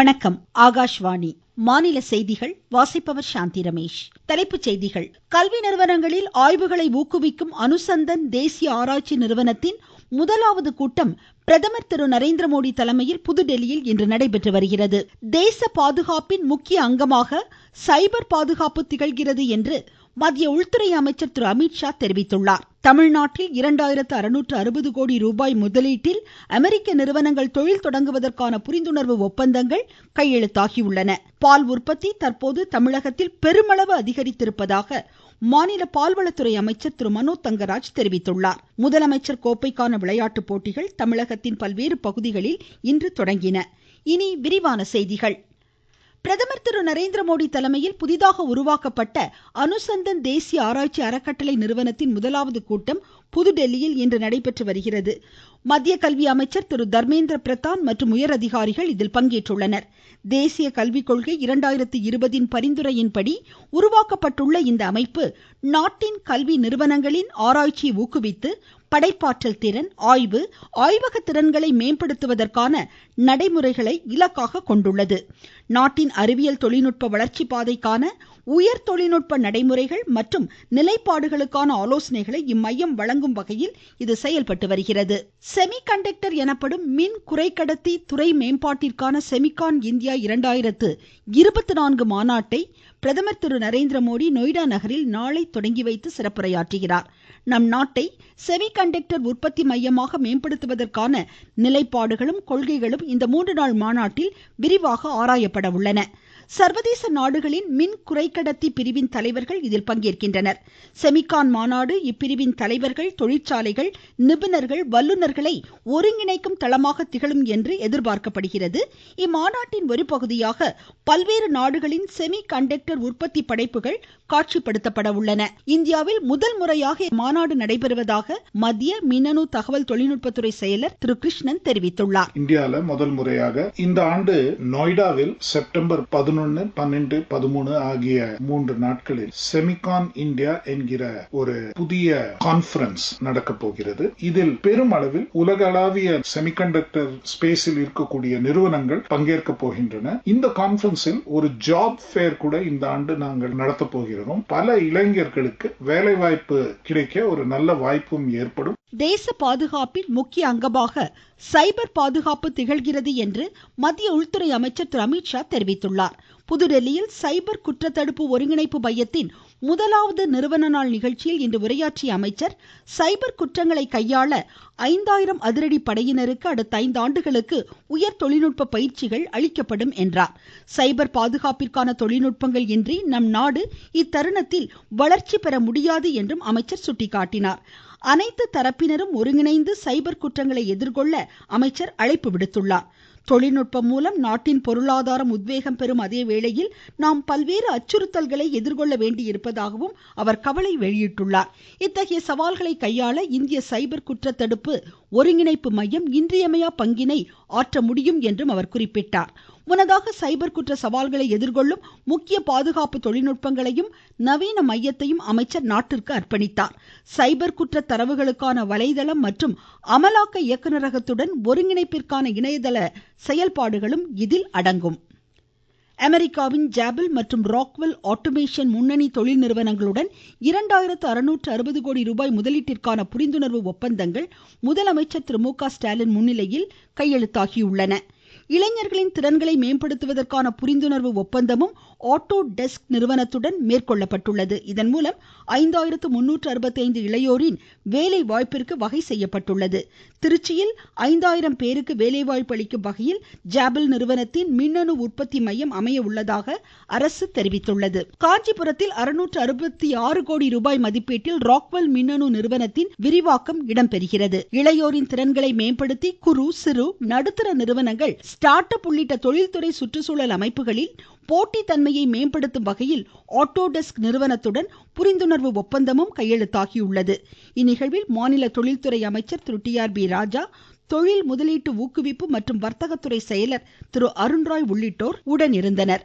வணக்கம் ஆகாஷ்வாணி. மாநில செய்திகள் வாசிப்பவர் சாந்தி ரமேஷ். தலைப்புச் செய்திகள். கல்வி நிறுவனங்களில் ஆய்வுகளை ஊக்குவிக்கும் அனுசந்தன் தேசிய ஆராய்ச்சி நிறுவனத்தின் முதலாவது கூட்டம் பிரதமர் திரு நரேந்திர மோடி தலைமையில் புதுடெல்லியில் இன்று நடைபெற்று வருகிறது. தேச பாதுகாப்பின் முக்கிய அங்கமாக சைபர் பாதுகாப்பு திகழ்கிறது என்று மத்திய உள்துறை அமைச்சர் திரு அமித்ஷா தெரிவித்துள்ளார். தமிழ்நாட்டில் இரண்டாயிரத்து அறுநூற்று அறுபது கோடி ரூபாய் முதலீட்டில் அமெரிக்க நிறுவனங்கள் தொழில் தொடங்குவதற்கான புரிந்துணர்வு ஒப்பந்தங்கள் கையெழுத்தாகியுள்ளன. பால் உற்பத்தி தற்போது தமிழகத்தில் பெருமளவு அதிகரித்திருப்பதாக மாநில பால்வளத்துறை அமைச்சர் திரு மனோ தங்கராஜ் தெரிவித்துள்ளார். முதலமைச்சர் கோப்பைக்கான விளையாட்டுப் போட்டிகள் தமிழகத்தின் பல்வேறு பகுதிகளில் இன்று தொடங்கின. இனி விரிவான செய்திகள். பிரதமர் திரு நரேந்திர மோடி தலைமையில் புதிதாக உருவாக்கப்பட்ட அனுசந்தன் தேசிய ஆராய்ச்சி அறக்கட்டளை நிறுவனத்தின் முதலாவது கூட்டம் புதுதில்லியில் இன்று நடைபெற்று வருகிறது. மத்திய கல்வி அமைச்சர் திரு தர்மேந்திர பிரதான் மற்றும் உயர் அதிகாரிகள் இதில் பங்கேற்றுள்ளனர். தேசிய கல்விக் கொள்கை இரண்டாயிரத்து இருபதின் பரிந்துரையின்படி உருவாக்கப்பட்டுள்ள இந்த அமைப்பு நாட்டின் கல்வி நிறுவனங்களின் ஆராய்ச்சியை ஊக்குவித்து படைப்பாற்றல் திறன் ஆய்வு ஆய்வக திறன்களை மேம்படுத்துவதற்கான நடைமுறைகளை இலக்காக கொண்டுள்ளது. நாட்டின் அறிவியல் தொழில்நுட்ப வளர்ச்சி பாதைக்கான உயர் தொழில்நுட்ப நடைமுறைகள் மற்றும் நிலைப்பாடுகளுக்கான ஆலோசனைகளை இம்மையம் வழங்கும் வகையில் இது செயல்பட்டு வருகிறது. செமி கண்டக்டர் எனப்படும் மின் குறைக்கடத்தி துறை மேம்பாட்டிற்கான செமிகான் இந்தியா இரண்டாயிரத்து இருபத்தி நான்கு மாநாட்டை பிரதமர் திரு நரேந்திர மோடி நொய்டா நகரில் நாளை தொடங்கி வைத்து சிறப்புரையாற்றுகிறார். நம் நாட்டை செமி கண்டக்டர் உற்பத்தி மையமாக மேம்படுத்துவதற்கான நிலைப்பாடுகளும் கொள்கைகளும் இந்த மூன்று நாள் மாநாட்டில் விரிவாக ஆராயப்பட உள்ளன. சர்வதேச நாடுகளின் மின் குறைக்கடத்தி பிரிவின் தலைவர்கள் இதில் பங்கேற்கின்றனர். செமிகான் மாநாடு இப்பிரிவின் தலைவர்கள் தொழிற்சாலைகள் நிபுணர்கள் வல்லுநர்களை ஒருங்கிணைக்கும் தளமாக திகழும் என்று எதிர்பார்க்கப்படுகிறது. இம்மாநாட்டின் ஒரு பகுதியாக பல்வேறு நாடுகளின் செமி கண்டக்டர் உற்பத்தி படைப்புகள் காட்சிப்படுத்தப்பட உள்ளன. இந்தியாவில் முதல் முறையாக மாநாடு நடைபெறுவதாக மத்திய மின்னணு தகவல் தொழில்நுட்பத்துறை செயலர் திரு கிருஷ்ணன் தெரிவித்துள்ளார். இந்தியாவில் முதல் முறையாக இந்த ஆண்டு நொய்டாவில் செப்டம்பர் பதினொன்னு பன்னெண்டு பதிமூணு ஆகிய மூன்று நாட்களில் செமிகான் இந்தியா என்கிற ஒரு புதிய கான்பரன்ஸ் நடக்க போகிறது. இதில் பெருமளவில் உலகளாவிய செமிகண்டக்டர் ஸ்பேஸில் இருக்கக்கூடிய நிறுவனங்கள் பங்கேற்க போகின்றன. இந்த கான்பரன்ஸில் ஒரு ஜாப் ஃபேர் கூட இந்த ஆண்டு நாங்கள் நடத்த போகிறோம். பல இளைஞர்களுக்கு வேலை வாய்ப்பு கிடைக்க ஒரு நல்ல வாய்ப்பும் ஏற்படும். தேச பாதுகாப்பின் முக்கிய அங்கமாக சைபர் பாதுகாப்பு திகழ்கிறது என்று மத்திய உள்துறை அமைச்சர் திரு அமித்ஷா தெரிவித்துள்ளார். புதுடெல்லியில் சைபர் குற்றத்தடுப்பு ஒருங்கிணைப்பு மையத்தின் முதலாவது நிறுவன நாள் நிகழ்ச்சியில் இன்று உரையாற்றிய அமைச்சர் சைபர் குற்றங்களை கையாள ஐந்தாயிரம் அதிரடி படையினருக்கு அடுத்த ஐந்து ஆண்டுகளுக்கு உயர் தொழில்நுட்ப பயிற்சிகள் அளிக்கப்படும் என்றார். சைபர் பாதுகாப்பிற்கான தொழில்நுட்பங்கள் இன்றி நம் நாடு இத்தருணத்தில் வளர்ச்சி பெற முடியாது என்றும் அமைச்சர் சுட்டிக்காட்டினார். அனைத்து தரப்பினரும் ஒருங்கிணைந்து சைபர் குற்றங்களை எதிர்கொள்ள அமைச்சர் அழைப்பு விடுத்துள்ளார். தொழில்நுட்பம் மூலம் நாட்டின் பொருளாதாரம் உத்வேகம் பெறும் அதே வேளையில் நாம் பல்வேறு அச்சுறுத்தல்களை எதிர்கொள்ள வேண்டியிருப்பதாகவும் அவர் கவலை வெளியிட்டுள்ளார். இத்தகைய சவால்களை கையாள இந்திய சைபர் குற்றத்தடுப்பு ஒருங்கிணைப்பு மையம் இன்றியமையா பங்கினை ஆற்ற முடியும் என்றும் அவர் குறிப்பிட்டார். முன்னதாக சைபர் குற்ற சவால்களை எதிர்கொள்ளும் முக்கிய பாதுகாப்பு தொழில்நுட்பங்களையும் நவீன மையத்தையும் அமைச்சர் நாட்டிற்கு அர்ப்பணித்தார். சைபர் குற்ற தரவுகளுக்கான வலைதளம் மற்றும் அமலாக்க இயக்குநரகத்துடன் ஒருங்கிணைப்பிற்கான இணையதள செயல்பாடுகளும் இதில் அடங்கும். அமெரிக்காவின் ஜாபில் மற்றும் ராக்வெல் ஆட்டோமேஷன் முன்னணி தொழில் நிறுவனங்களுடன் இரண்டாயிரத்து அறுநூற்று அறுபது கோடி ரூபாய் முதலீட்டிற்கான புரிந்துணர்வு ஒப்பந்தங்கள் முதலமைச்சர் திரு மு க ஸ்டாலின் முன்னிலையில் கையெழுத்தாகியுள்ளன. இளைஞர்களின் திறன்களை மேம்படுத்துவதற்கான புரிந்துணர்வு ஒப்பந்தமும் ஆட்டோ டெஸ்க் நிறுவனத்துடன் மேற்கொள்ளப்பட்டுள்ளது. இதன் மூலம் ஐந்தாயிரத்து முன்னூற்று அறுபத்தைந்து இளையோரின் வேலை வாய்ப்பிற்கு வகை செய்யப்பட்டுள்ளது. திருச்சியில் ஐந்தாயிரம் பேருக்கு வேலைவாய்ப்பு அளிக்கும் வகையில் ஜாபிள் நிறுவனத்தின் மின்னணு உற்பத்தி மையம் அமைய உள்ளதாக அரசு தெரிவித்துள்ளது. காஞ்சிபுரத்தில் அறுநூற்று அறுபத்தி ஆறு கோடி ரூபாய் மதிப்பீட்டில் ராக்வெல் மின்னணு நிறுவனத்தின் விரிவாக்கம் இடம்பெறுகிறது. இளையோரின் திறன்களை மேம்படுத்தி குறு சிறு நடுத்தர நிறுவனங்கள் ஸ்டார்ட் அப் உள்ளிட்ட தொழில்துறை சுற்றுச்சூழல் அமைப்புகளில் போட்டித்தன்மையை மேம்படுத்தும் வகையில் ஆட்டோடெஸ்க் நிறுவனத்துடன் புரிந்துணர்வு ஒப்பந்தமும் கையெழுத்தாகியுள்ளது. இந்நிகழ்வில் மாநில தொழில்துறை அமைச்சர் திரு டி ஆர் பி ராஜா தொழில் முதலீட்டு ஊக்குவிப்பு மற்றும் வர்த்தகத்துறை செயலர் திரு அருண்ராய் உள்ளிட்டோர் உடனிருந்தனர்.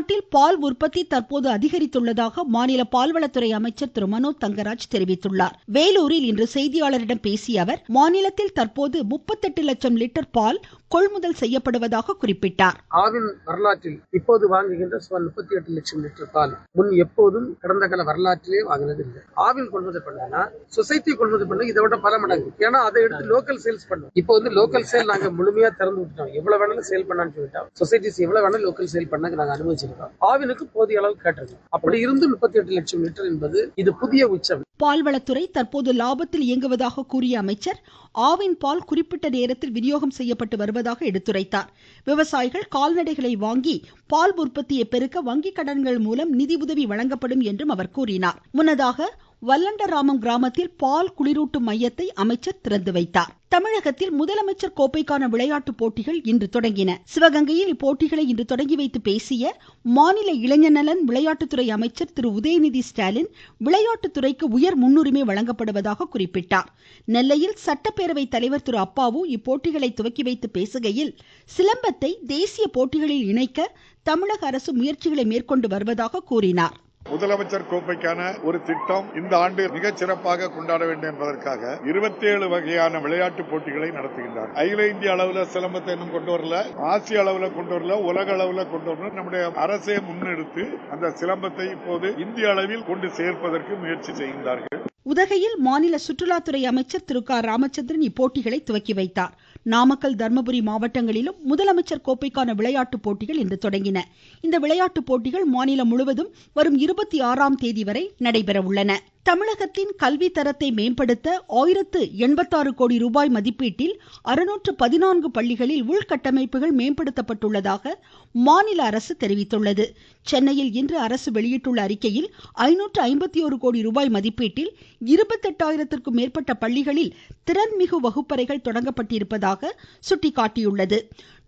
தமிழ்நாட்டில் பால் உற்பத்தி தற்போது அதிகரித்துள்ளதாக மாநில பால்வளத்துறை அமைச்சர் திரு மனோ தங்கராஜ் தெரிவித்துள்ளார். வேலூரில் இன்று செய்தியாளரிடம் பேசிய அவர் மாநிலத்தில் தற்போது முப்பத்தெட்டு லட்சம் லிட்டர் பால் கொள்முதல் செய்யப்படுவதாக குறிப்பிட்டார். ஆவின் வரலாற்றில் இப்போது வாங்குகின்ற சுமார் முப்பத்தி எட்டு லட்சம் லிட்டர் பால் முன் எப்போதும் கடந்த கால வரலாற்றிலே வாங்கினது இல்லை ஆவின் கொள்முதல் பண்ணா சொசைட்டி கொள்முதல் பண்ண இதை விட பல மடங்கு. ஏன்னா அதை எடுத்து லோக்கல் சேல்ஸ் பண்ணும். இப்போ வந்து லோக்கல் சேல் நாங்க முழுமையா திறந்து விட்டோம் எவ்வளவு வேணாலும் சேல் பண்ணான்னு சொல்லிட்டோம். சொசைட்டிஸ் எவ்வளவு வேணாலும் லோக்கல் சேல் பண்ண நாங்க அனுமதிச்சிருக்கோம். ஆவினுக்கு போதிய அளவு கேட்டிருக்கோம் அப்படி இருந்து முப்பத்தி எட்டு லட்சம் லிட்டர் என்பது இது புதிய உச்சம். பால்வளத்துறை தற்போது லாபத்தில் இயங்குவதாக கூறிய அமைச்சர் ஆவின் பால் குறிப்பிட்ட நேரத்தில் விநியோகம் செய்யப்பட்டு வருவதாக எடுத்துரைத்தார். விவசாயிகள் கால்நடைகளை வாங்கி பால் உற்பத்தியை பெருக்க வங்கி கடன்கள் மூலம் நிதி உதவி வழங்கப்படும் என்றும் அவர் கூறினார். முன்னதாக வல்லண்டராமம் கிராமத்தில் பால் குளிரூட்டும் மையத்தை அமைச்சர் திறந்து வைத்தார். தமிழகத்தில் முதலமைச்சர் கோப்பைக்கான விளையாட்டுப் போட்டிகள் இன்று தொடங்கின. சிவகங்கையில் இப்போட்டிகளை இன்று தொடங்கி வைத்து பேசிய மாநில இளைஞர் நலன் விளையாட்டுத்துறை அமைச்சர் திரு உதயநிதி ஸ்டாலின் விளையாட்டுத்துறைக்கு உயர் முன்னுரிமை வழங்கப்படுவதாக குறிப்பிட்டார். நெல்லையில் சட்டப்பேரவை தலைவர் திரு அப்பாவு இப்போட்டிகளை துவக்கி வைத்து பேசுகையில் சிலம்பத்தை தேசிய போட்டிகளில் இணைக்க தமிழக அரசு முயற்சிகளை மேற்கொண்டு வருவதாக கூறினார். முதலமைச்சர் கோப்பைக்கான ஒரு திட்டம் இந்த ஆண்டு மிகச் சிறப்பாக கொண்டாட வேண்டும் என்பதற்காக இருபத்தி ஏழு வகையான விளையாட்டு போட்டிகளை நடத்துகின்றார். அகில இந்திய அளவில் சிலம்பத்தை இன்னும் கொண்டு வரல ஆசிய அளவில் கொண்டு வரல உலக அளவில் கொண்டு வரணும் நம்முடைய அரசே முன்னெடுத்து அந்த சிலம்பத்தை இப்போது இந்திய அளவில் கொண்டு சேர்ப்பதற்கு முயற்சி செய்கின்றார்கள். உதகையில் மாநில சுற்றுலாத்துறை அமைச்சர் திரு க. ராமச்சந்திரன் இப்போட்டிகளை துவக்கி வைத்தார். நாமக்கல் தர்மபுரி மாவட்டங்களிலும் முதலமைச்சர் கோப்பைக்கான விளையாட்டுப் போட்டிகள் இன்று தொடங்கின. இந்த விளையாட்டுப் போட்டிகள் மாநிலம் முழுவதும் வரும் இருபத்தி ஆறாம் தேதி வரை நடைபெற உள்ளன தமிழகத்தின் கல்வி தரத்தை மேம்படுத்த ஆயிரத்து எண்பத்தாறு கோடி ரூபாய் மதிப்பீட்டில் அறுநூற்று பதினான்கு பள்ளிகளில் உள்கட்டமைப்புகள் மேம்படுத்தப்பட்டுள்ளதாக மாநில அரசு தெரிவித்துள்ளது. சென்னையில் இன்று அரசு வெளியிட்டுள்ள அறிக்கையில் ஐநூற்று ஐம்பத்தியோரு கோடி ரூபாய் மதிப்பீட்டில் இருபத்தெட்டாயிரத்திற்கும் மேற்பட்ட பள்ளிகளில் திறன்மிகு வகுப்பறைகள் தொடங்கப்பட்டிருப்பதாக சுட்டிக்காட்டியுள்ளது.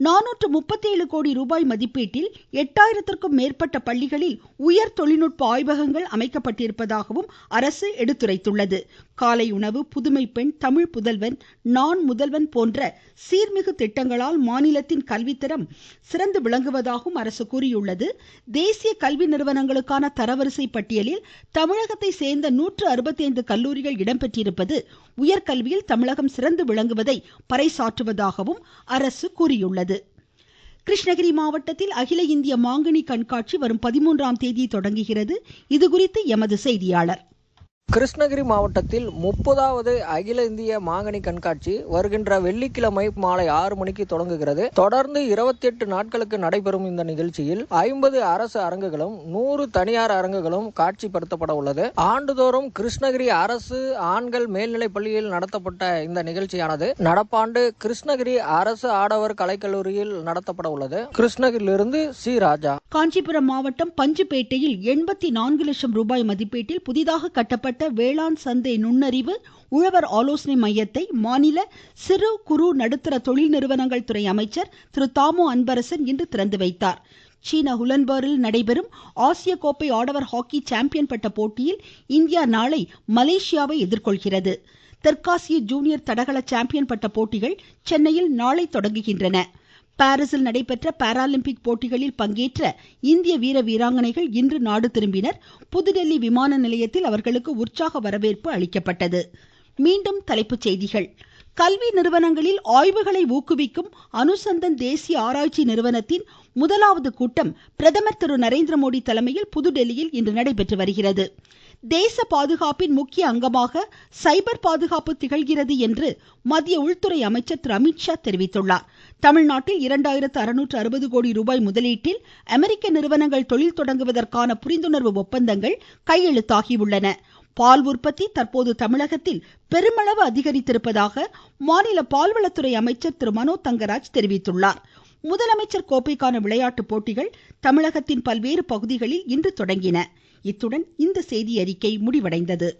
நானூற்று முப்பத்தேழு கோடி ரூபாய் மதிப்பீட்டில் எட்டாயிரத்திற்கும் மேற்பட்ட பள்ளிகளில் உயர் தொழில்நுட்ப ஆய்வகங்கள் அமைக்கப்பட்டிருப்பதாகவும் அரசு எடுத்துரைத்துள்ளது. காலை உணவு புதுமை பெண் தமிழ் புதல்வன் நான் முதல்வன் போன்ற சீர்மிகு திட்டங்களால் மாநிலத்தின் கல்வித்தரம் சிறந்து விளங்குவதாகவும் அரசு கூறியுள்ளது. தேசிய கல்வி நிறுவனங்களுக்கான தரவரிசை பட்டியலில் தமிழகத்தை சேர்ந்த நூற்று அறுபத்தி ஐந்து கல்லூரிகள் இடம்பெற்றிருப்பது உயர்கல்வியில் தமிழகம் சிறந்து விளங்குவதை பறைசாற்றுவதாகவும் அரசு கூறியுள்ளது. கிருஷ்ணகிரி மாவட்டத்தில் அகில இந்திய மாங்கனி கண்காட்சி வரும் பதிமூன்றாம் தேதி தொடங்குகிறது. இதுகுறித்து எமது செய்தியாளர் கிருஷ்ணகிரி மாவட்டத்தில் முப்பதாவது அகில இந்திய மாங்கனி கண்காட்சி வருகின்ற வெள்ளிக்கிழமை மாலை ஆறு மணிக்கு தொடங்குகிறது. தொடர்ந்து இருபத்தி எட்டு நாட்களுக்கு நடைபெறும் இந்த நிகழ்ச்சியில் ஐம்பது அரசு அரங்குகளும் நூறு தனியார் அரங்குகளும் காட்சிப்படுத்தப்பட உள்ளது. ஆண்டுதோறும் கிருஷ்ணகிரி அரசு ஆண்கள் மேல்நிலைப் பள்ளியில் நடத்தப்பட்ட இந்த நிகழ்ச்சியானது நடப்பாண்டு கிருஷ்ணகிரி அரசு ஆடவர் கலைக்கல்லூரியில் நடத்தப்பட உள்ளது. கிருஷ்ணகிரியிலிருந்து சி. ராஜா. காஞ்சிபுரம் மாவட்டம் பஞ்சுப்பேட்டையில் எண்பத்தி நான்கு லட்சம் ரூபாய் மதிப்பீட்டில் புதிதாக கட்டப்பட்ட வேளாண் சந்தை நுண்ணறிவு உழவர் ஆலோசனை மையத்தை மாநில சிறு குறு நடுத்தர தொழில் நிறுவனங்கள் துறை அமைச்சர் திரு தாமோ அன்பரசன் இன்று திறந்து வைத்தார். சீன ஹுலன்பர்கில் நடைபெறும் ஆசிய கோப்பை ஆடவர் ஹாக்கி சாம்பியன் பட்ட போட்டியில் இந்தியா நாளை மலேசியாவை எதிர்கொள்கிறது. தெற்காசிய ஜூனியர் தடகள சாம்பியன் பட்ட போட்டிகள் சென்னையில் நாளை தொடங்குகின்றன. பாரீசில் நடைபெற்ற பாராலிம்பிக் போட்டிகளில் பங்கேற்ற இந்திய வீர வீராங்கனைகள் இன்று நாடு திரும்பினர். புதுடெல்லி விமான நிலையத்தில் அவர்களுக்கு உற்சாக வரவேற்பு அளிக்கப்பட்டது. மீண்டும் தலைப்புச் செய்திகள். கல்வி நிறுவனங்களில் ஆய்வுகளை ஊக்குவிக்கும் அனுசந்தன் தேசிய ஆராய்ச்சி நிறுவனத்தின் முதலாவது கூட்டம் பிரதமர் திரு நரேந்திர மோடி தலைமையில் புதுடெல்லியில் இன்று நடைபெற்று வருகிறது. தேச பாதுகாப்பின் முக்கிய அங்கமாக சைபர் பாதுகாப்பு திகழ்கிறது என்று மத்திய உள்துறை அமைச்சர் திரு அமித்ஷா தெரிவித்துள்ளார். தமிழ்நாட்டில் இரண்டாயிரத்து அறுநூற்று அறுபது கோடி ரூபாய் முதலீட்டில் அமெரிக்க நிறுவனங்கள் தொழில் தொடங்குவதற்கான புரிந்துணர்வு ஒப்பந்தங்கள் கையெழுத்தாகியுள்ளன. பால் உற்பத்தி தற்போது தமிழகத்தில் பெருமளவு அதிகரித்திருப்பதாக மாநில பால்வளத்துறை அமைச்சர் திரு மனோ தங்கராஜ் தெரிவித்துள்ளார். முதலமைச்சர் கோப்பைக்கான விளையாட்டு போட்டிகள் தமிழகத்தின் பல்வேறு பகுதிகளில் இன்று தொடங்கின. இத்துடன் இந்த செய்தியறிக்கை முடிவடைந்தது.